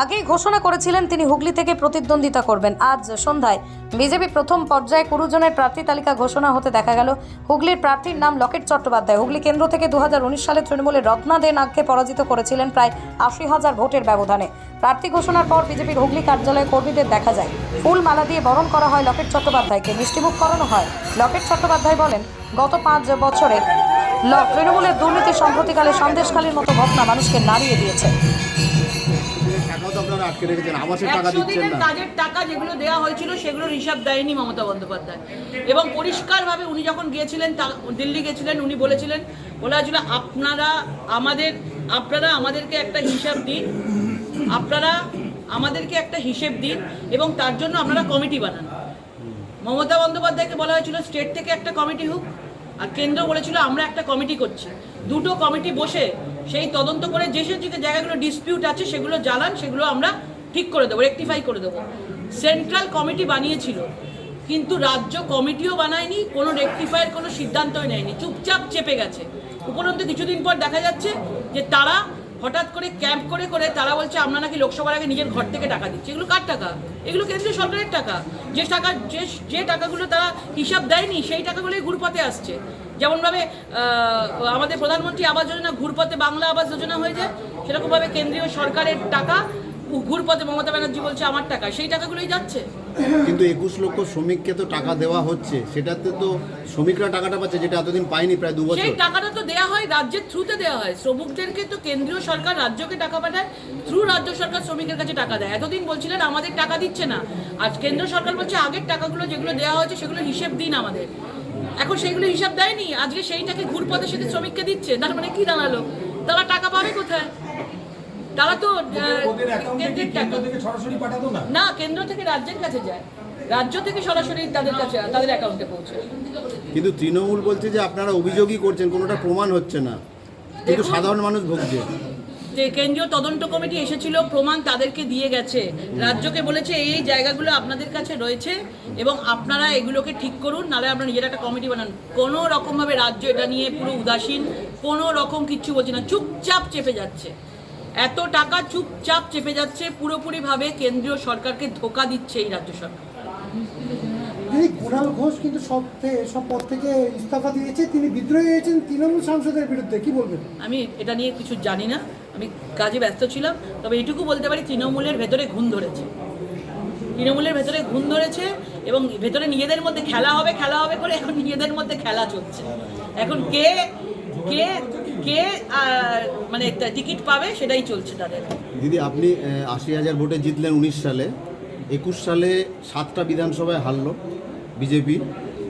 আগেই ঘোষণা করেছিলেন তিনি হুগলি থেকে প্রতিদ্বন্দ্বিতা করবেন। আজ সন্ধ্যায় বিজেপি প্রথম পর্যায়ে কুড়ি জনের প্রার্থী তালিকা ঘোষণা হতে দেখা গেল। হুগলির প্রার্থীর নাম লকেট চট্টোপাধ্যায়। হুগলি কেন্দ্র থেকে দু হাজার উনিশ সালে তৃণমূলের রত্না দে নাগকে পরাজিত করেছিলেন প্রায় আশি হাজার ভোটের ব্যবধানে। প্রার্থী ঘোষণার পর বিজেপির হুগলি কার্যালয়ে কর্মীদের দেখা যায়। ফুল মালা দিয়ে বরণ করা হয় লকেট চট্টোপাধ্যায়কে। মিষ্টিমুখ করানো হয়। লকেট চট্টোপাধ্যায় বলেন, গত পাঁচ বছরে তৃণমূলের দুর্নীতি সম্প্রতিকালে সন্দেশখালীর মতো ঘটনা মানুষকে নাড়িয়ে দিয়েছে। টাকাও তো আপনারা আটকে রেখেছেন আবাসের টাকা একশো দিচ্ছেন দিনের না। কাজের টাকা যেগুলো দেওয়া হয়েছিল সেগুলোর হিসাব দেয়নি মমতা বন্দ্যোপাধ্যায়। এবং পরিষ্কারভাবে উনি যখন গিয়েছিলেন তা- দিল্লি গেছিলেন উনি বলেছিলেন বলা হয়েছিল আপনারা আমাদের আপনারা আমাদেরকে একটা হিসাব দিন। আপনারা আমাদেরকে একটা হিসেব দিন এবং তার জন্য আপনারা কমিটি বানান। মমতা বন্দ্যোপাধ্যায়কে বলা হয়েছিল স্টেট থেকে একটা কমিটি হোক। আর কেন্দ্র বলেছিল আমরা একটা কমিটি করছি। দুটো কমিটি বসে সেই তদন্ত করে যে সে যে জায়গাগুলো ডিসপিউট আছে, সেগুলো জানান, সেগুলো আমরা ঠিক করে দেবো রেকটিফাই করে দেবো। সেন্ট্রাল কমিটি বানিয়েছিল, কিন্তু রাজ্য কমিটিও বানায়নি, কোনো রেকটিফাইয়ের কোনো সিদ্ধান্তই নেয়নি। চুপচাপ চেপে গেছে। উপরন্তু কিছুদিন পর দেখা যাচ্ছে যে তারা হঠাৎ করে ক্যাম্প করে করে তারা বলছে, আমরা নাকি লোকসভার আগে নিজের ঘর থেকে টাকা দিচ্ছি। এগুলো কার টাকা? এগুলো কেন্দ্রীয় সরকারের টাকা। যে টাকা, যে যে টাকাগুলো তারা হিসাব দেয়নি, সেই টাকাগুলোই ঘুরপথে আসছে। যেমনভাবে আমাদের প্রধানমন্ত্রী আবাস যোজনা ঘুরপথে বাংলা আবাস যোজনা হয়ে যায়, সেরকমভাবে কেন্দ্রীয় সরকারের টাকা, ঘুরপথে মমতা ব্যানার্জি বলছে, আমার টাকা। সেই টাকাগুলোই যাচ্ছে। কিন্তু একুশ লক্ষ শ্রমিককে তো টাকা দেওয়া হচ্ছে। সেটাতে তো শ্রমিকরা টাকাটা পাচ্ছে, যেটা এতদিন পায়নি প্রায় দু বছর সেই টাকাটা তো দেওয়া হয়, রাজ্যের থ্রুতে দেওয়া হয়। শ্রমিকদেরকে তো কেন্দ্রীয় সরকার রাজ্যকে টাকা পাঠায়, থ্রু রাজ্য সরকার শ্রমিকের কাছে টাকা দেয়। এতদিন বলছিলেন, আমাদের টাকা দিচ্ছে না। আজ কেন্দ্র সরকার বলছে, আগের টাকাগুলো যেগুলো দেওয়া হয়েছে, সেগুলো হিসেব দিন আমাদের। এখন সেগুলো হিসাব দেয়নি, আজকে সেইটাকে ঘুরপথে সেটা শ্রমিককে দিচ্ছে। তার মানে কি দাঁড়াল? তারা টাকা পাবে কোথায়? তারা তো না? না কেন্দ্র থেকে রাজ্যের কাছে যায়। রাজ্য থেকে সরাসরি তাদের কাছে তাদের অ্যাকাউন্টে পৌঁছে। কিন্তু তৃণমূল বলছে যে আপনারা অভিযোগই করছেন কোনোটা প্রমাণ হচ্ছে না। কিন্তু সাধারণ মানুষ ভুগছে। যে কেন্দ্রীয় তদন্ত কমিটি এসেছিল প্রমাণ তাদেরকে দিয়ে গেছে। রাজ্যকে বলেছে এই এই জায়গাগুলো আপনাদের কাছে রয়েছে এবং আপনারা এগুলোকে ঠিক করুন নাহলে আপনারা নিজের একটা কমিটি বানান। কোনো রকমভাবে রাজ্য এটা নিয়ে পুরো উদাসীন কোনো রকম কিচ্ছু বলছে না। চুপচাপ চেপে যাচ্ছে। এত টাকা চুপচাপ চেপে যাচ্ছে পুরোপুরিভাবে কেন্দ্রীয় সরকারকে ধোকা দিচ্ছে এই রাজ্য সরকার। তিনি কুণাল ঘোষ কিন্তু সব সব পদ থেকে ইস্তফা দিয়েছে তিনি বিদ্রোহী হয়েছেন তৃণমূল সাংসদের বিরুদ্ধে কি বলবেন? আমি এটা নিয়ে কিছু জানি না আমি কাজে ব্যস্ত ছিলাম তবে এইটুকু বলতে পারি তৃণমূলের ভেতরে ঘুম ধরেছে। তৃণমূলের ভেতরে ঘুম ধরেছে এবং ভেতরে নিজেদের মধ্যে খেলা হবে খেলা হবে করে এখন নিজেদের মধ্যে খেলা চলছে। এখন কে কে কে মানে টিকিট পাবে সেটাই চলছে তাদের। দিদি আপনি আশি হাজার ভোটে জিতলেন উনিশ সালে। একুশ সালে সাতটা বিধানসভায় হারলো বিজেপি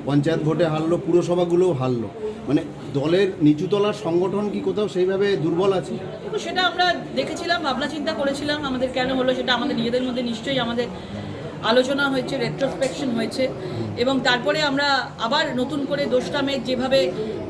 পঞ্চায়েত ভোটে হারলো পুরসভাগুলোও হারলো। মানে দলের নিচুতলার সংগঠন কি কোথাও সেইভাবে দুর্বল আছে? সেটা আমরা দেখেছিলাম ভাবনা চিন্তা করেছিলাম আমাদের কেন হলো সেটা আমাদের নিজেদের মধ্যে নিশ্চয়ই আমাদের আলোচনা হয়েছে রেট্রোস্পেকশন হয়েছে এবং তারপরে আমরা আবার নতুন করে দোষটামের যেভাবে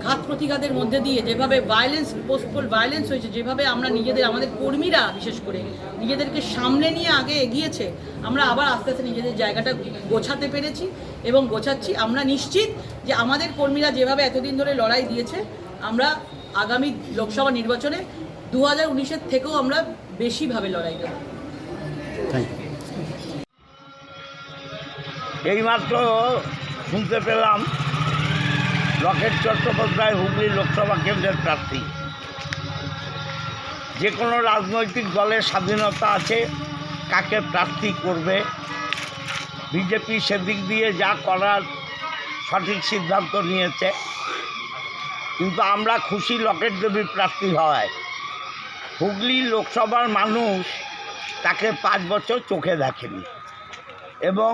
ঘাত প্রতিঘাতের মধ্যে দিয়ে, যেভাবে ভায়োলেন্স পোস্টপোল ভায়োলেন্স হয়েছে, যেভাবে আমরা নিজেদের, আমাদের কর্মীরা বিশেষ করে নিজেদেরকে সামনে নিয়ে আগে এগিয়েছে, আমরা আবার আস্তে আস্তে নিজেদের জায়গাটা গোছাতে পেরেছি এবং গোছাচ্ছি। আমরা নিশ্চিত যে আমাদের কর্মীরা যেভাবে এতদিন ধরে লড়াই দিয়েছে, আমরা আগামী লোকসভা নির্বাচনে দু হাজার উনিশের থেকেও আমরা বেশিভাবে লড়াই দেবো। থ্যাংক ইউ এইমাত্র শুনতে পেলাম লকেট চট্টোপাধ্যায় হুগলি লোকসভা কেন্দ্রের প্রার্থী। যে কোনো রাজনৈতিক দলের স্বাধীনতা আছে, কাকে প্রার্থী করবে? বিজেপি সেদিক দিয়ে যা করার সঠিক সিদ্ধান্ত নিয়েছে। কিন্তু আমরা খুশি লকেট দেবী প্রার্থী হয়, হুগলি লোকসভার মানুষ তাকে পাঁচ বছর চোখে দেখেনি। এবং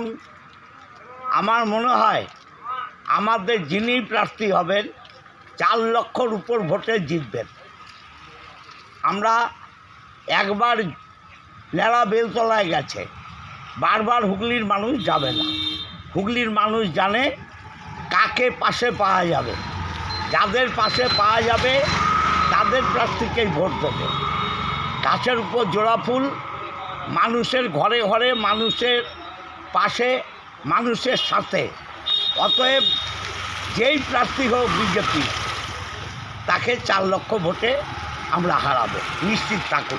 আমার মনে হয় আমাদের যিনি প্রার্থী হবেন, চার লক্ষর উপর ভোটে জিতবেন। আমরা একবার ন্যাড়া বেলতলায় গেছে, বারবার হুগলির মানুষ যাবে না। হুগলির মানুষ জানে কাকে পাশে পাওয়া যাবে। যাদের পাশে পাওয়া যাবে, তাদের প্রার্থীকেই ভোট দেবে। গাছের উপর জোড়া ফুল, মানুষের ঘরে ঘরে মানুষের পাশে মানুষের সাথে। অতএব যেই প্রার্থী হোক বিজেপি, তাকে চার লক্ষ ভোটে আমরা হারাবো। নিশ্চিত থাকুন।